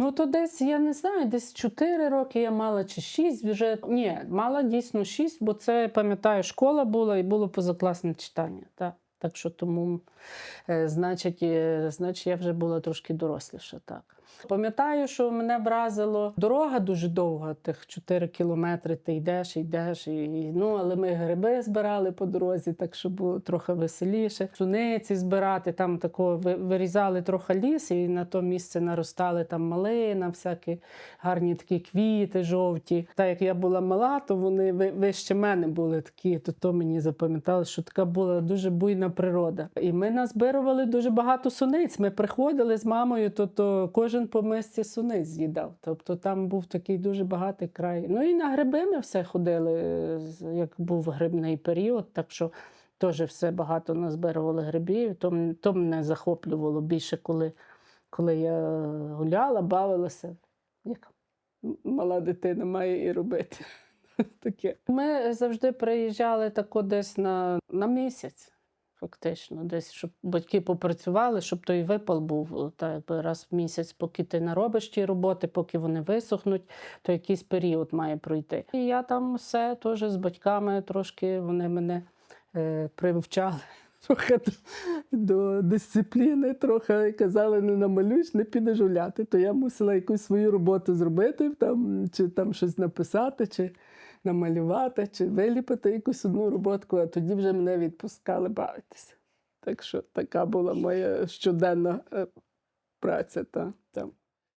Ну, то десь, я не знаю, десь 4 роки я мала чи 6 вже. Ні, мала дійсно 6, бо це, пам'ятаю, школа була і було позакласне читання. Так, так що тому, е, значить, е, значить, я вже була трошки доросліша. Так. Пам'ятаю, що мене вразило дорога дуже довга, тих 4 кілометри. Ти йдеш, йдеш, і, ну, але ми гриби збирали по дорозі, так що було трохи веселіше. Суниці збирати, там тако вирізали трохи ліс, і на то місце наростали там малина, всякі гарні такі квіти жовті. Та як я була мала, то вони вище мене були такі, то, то мені запам'яталося, що така була дуже буйна природа. І ми назбирували дуже багато суниць. Ми приходили з мамою, то, то кожен по мисці суниць з'їдав. Тобто там був такий дуже багатий край. Ну і на гриби ми все ходили, як був грибний період, так що. Теж все багато назбирували грибів, то, то мене захоплювало більше, коли, коли я гуляла, бавилася. Як мала дитина має і робити. Таке. Ми завжди приїжджали тако десь на, на місяць, фактично, десь, щоб батьки попрацювали, щоб той випал був о, так, якби раз в місяць, поки ти наробиш ті роботи, поки вони висохнуть, то якийсь період має пройти. І я там все теж з батьками трошки вони мене е, привчали. Трохи до, дисципліни, трохи казали, не намалюєш, не підеш гуляти. То я мусила якусь свою роботу зробити, там, чи там щось написати, чи намалювати, чи виліпити якусь одну роботку, а тоді вже мене відпускали бавитися. Так що така була моя щоденна е, праця. Та, та.